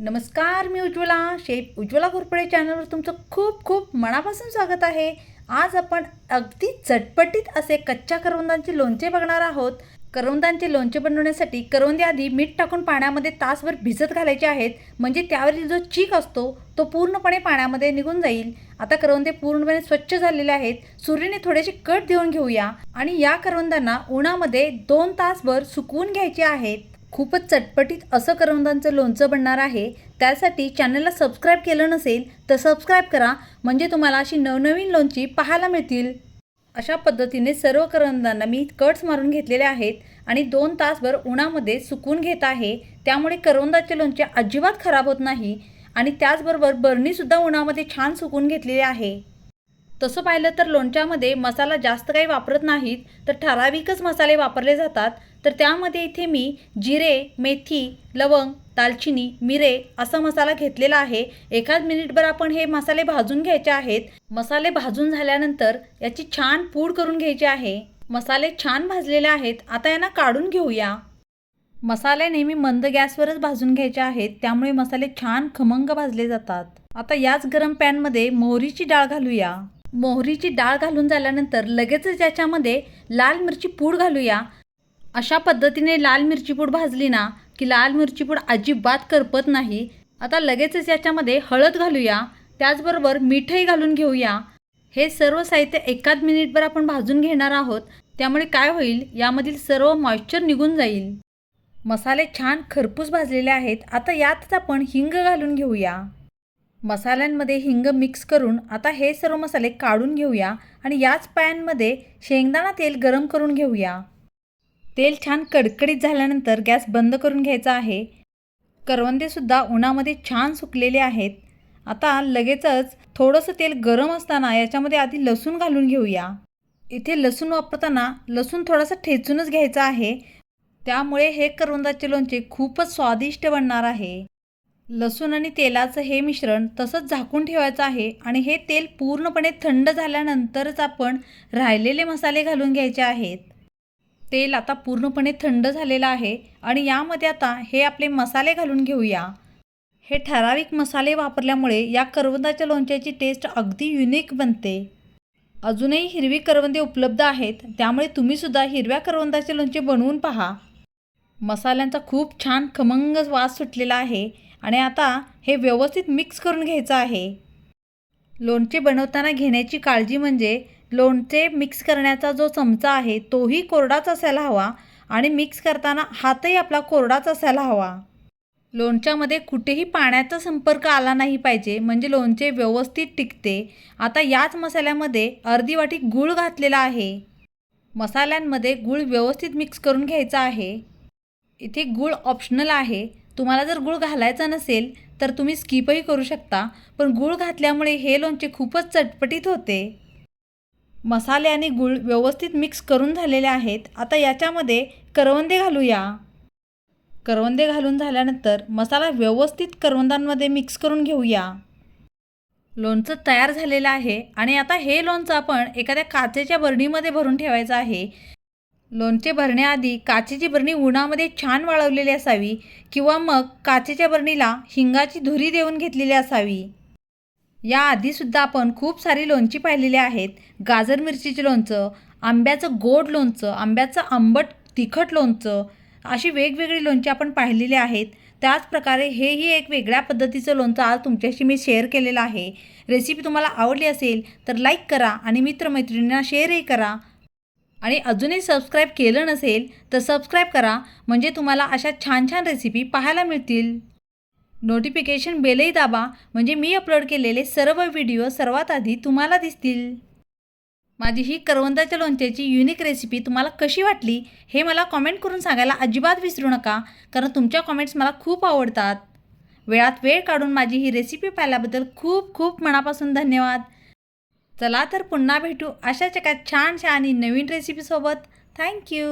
नमस्कार मी उज्ज्वला. शेफ उज्ज्वला घोरपडे चॅनलवर तुमचं खूप खूप मनापासून स्वागत आहे. आज आपण अगदी चटपटीत असे कच्च्या करवंदांचे लोणचे बघणार आहोत. करवंदांचे लोणचे बनवण्यासाठी करवंदे आधी मीठ टाकून पाण्यामध्ये तासभर भिजत घालायचे आहेत. म्हणजे त्यावरील जो चीक असतो तो पूर्णपणे पाण्यामध्ये निघून जाईल. आता करवंदे पूर्णपणे स्वच्छ झालेले आहेत. सूर्यने थोडेसे कट देऊन घेऊया. आणि या करवंदांना उन्हामध्ये दोन तासभर सुकवून घ्यायचे आहेत. खूपच चटपटीत असं करवंदांचं लोणचं बनणार आहे. त्यासाठी चॅनलला सबस्क्राईब केलं नसेल तर सबस्क्राईब करा. म्हणजे तुम्हाला अशी नवनवीन लोणची पाहायला मिळतील. अशा पद्धतीने सर्व करवंदांना मी कट्स मारून घेतलेले आहेत आणि दोन तासभर उन्हामध्ये सुकून घेत आहे. त्यामुळे करवंदाचे लोणचे अजिबात खराब होत नाही आणि त्याचबरोबर बरणीसुद्धा उन्हामध्ये छान सुकून घेतलेली आहे. तसं पाहिलं तर लोणच्यामध्ये मसाला जास्त काही वापरत नाहीत तर ठराविकच मसाले वापरले जातात. तर त्यामध्ये इथे मी जिरे मेथी लवंग दालचिनी मिरे असा मसाला घेतलेला आहे. एकाच मिनिटभर आपण हे मसाले भाजून घ्यायचे आहेत. मसाले भाजून झाल्यानंतर याची छान पूड करून घ्यायची आहे. मसाले छान भाजलेले आहेत. आता यांना काढून घेऊया. मसाले नेहमी मंद गॅसवरच भाजून घ्यायचे आहेत. त्यामुळे मसाले छान खमंग भाजले जातात. आता याच गरम पॅनमध्ये मोहरीची डाळ घालूया. मोहरीची डाळ घालून झाल्यानंतर लगेचच याच्यामध्ये लाल मिरची पूड घालूया. अशा पद्धतीने लाल मिरची पूड भाजली ना की लाल मिरची पूड अजिबात करपत नाही. आता लगेचच याच्यामध्ये हळद घालूया. त्याचबरोबर मीठही घालून घेऊया. हे सर्व साहित्य एकाच मिनिटभर आपण भाजून घेणार आहोत. त्यामुळे काय होईल? यामधील सर्व मॉइश्चर निघून जाईल. मसाले छान खरपूस भाजलेले आहेत. आता यातच आपण हिंग घालून घेऊया. मसाल्यांमध्ये हिंग मिक्स करून आता हे सर्व मसाले काढून घेऊया आणि याच पॅनमध्ये शेंगदाणा तेल गरम करून घेऊया. तेल छान कडकडीत झाल्यानंतर गॅस बंद करून घ्यायचा आहे. करवंदेसुद्धा उन्हामध्ये छान सुकलेले आहेत. आता लगेचच थोडंसं तेल गरम असताना याच्यामध्ये आधी लसूण घालून घेऊया. इथे लसूण वापरताना लसूण थोडासा ठेचूनच घ्यायचा आहे. त्यामुळे हे करवंदाचे लोणचे खूपच स्वादिष्ट बनणार आहे. लसूण आणि तेलाचं हे मिश्रण तसंच झाकून ठेवायचं आहे आणि हे तेल पूर्णपणे थंड झाल्यानंतरच आपण राहिलेले मसाले घालून घ्यायचे आहेत. तेल आता पूर्णपणे थंड झालेलं आहे आणि यामध्ये आता हे आपले मसाले घालून घेऊया. हे ठराविक मसाले वापरल्यामुळे या करवंदाच्या लोणच्याची टेस्ट अगदी युनिक बनते. अजूनही हिरवी करवंदे उपलब्ध आहेत त्यामुळे तुम्हीसुद्धा हिरव्या करवंदाचे लोणचे बनवून पहा. मसाल्यांचा खूप छान खमंग वास सुटलेला आहे. आणि आता हे व्यवस्थित मिक्स करून घ्यायचं आहे. लोणचे बनवताना घेण्याची काळजी म्हणजे लोणचे मिक्स करण्याचा जो चमचा आहे तोही कोरडाच असायला हवा आणि मिक्स करताना हातही आपला कोरडाच असायला हवा. लोणच्यामध्ये कुठेही पाण्याचा संपर्क आला नाही पाहिजे म्हणजे लोणचे व्यवस्थित टिकते. आता याच मसाल्यामध्ये अर्धी वाटी गूळ घातलेला आहे. मसाल्यांमध्ये गूळ व्यवस्थित मिक्स करून घ्यायचा आहे. इथे गूळ ऑप्शनल आहे. तुम्हाला जर गूळ घालायचा नसेल तर तुम्ही स्किपही करू शकता पण गूळ घातल्यामुळे हे लोणचे खूपच चटपटीत होते. मसाले आणि गूळ व्यवस्थित मिक्स करून झालेले आहेत. आता याच्यामध्ये करवंदे घालूया. करवंदे घालून झाल्यानंतर मसाला व्यवस्थित करवंदांमध्ये मिक्स करून घेऊया. लोणचं तयार झालेलं आहे आणि आता हे लोणचं आपण एखाद्या काचेच्या बरणीमध्ये भरून ठेवायचं आहे. लोणचे भरण्याआधी काचेची बरणी उन्हामध्ये छान वाळवलेली असावी किंवा मग काचेच्या बरणीला हिंगाची धुरी देऊन घेतलेली असावी. याआधीसुद्धा आपण खूप सारी लोणची पाहिलेली आहेत. गाजर मिरचीचे लोणचं आंब्याचं गोड लोणचं आंब्याचं आंबट तिखट लोणचं अशी वेगवेगळी लोणची आपण पाहिलेली आहेत. त्याचप्रकारे हेही एक वेगळ्या पद्धतीचं लोणचं आज तुमच्याशी मी शेअर केलेलं आहे. रेसिपी तुम्हाला आवडली असेल तर लाईक करा आणि मित्रमैत्रिणींना शेअरही करा. आणि अजूनही सबस्क्राईब केलं नसेल तर सबस्क्राईब करा. म्हणजे तुम्हाला अशा छान छान रेसिपी पाहायला मिळतील. नोटिफिकेशन बेलही दाबा. म्हणजे मी अपलोड केलेले सर्व व्हिडिओ सर्वात आधी तुम्हाला दिसतील. माझी ही करवंदाच्या लोणच्याची युनिक रेसिपी तुम्हाला कशी वाटली हे मला कॉमेंट करून सांगायला अजिबात विसरू नका. कारण तुमच्या कॉमेंट्स मला खूप आवडतात. वेळात वेळ काढून माझी ही रेसिपी पाहिल्याबद्दल खूप खूप मनापासून धन्यवाद. चला तर पुन्हा भेटू अशाच एका छानशा आणि नवीन रेसिपीसोबत थँक्यू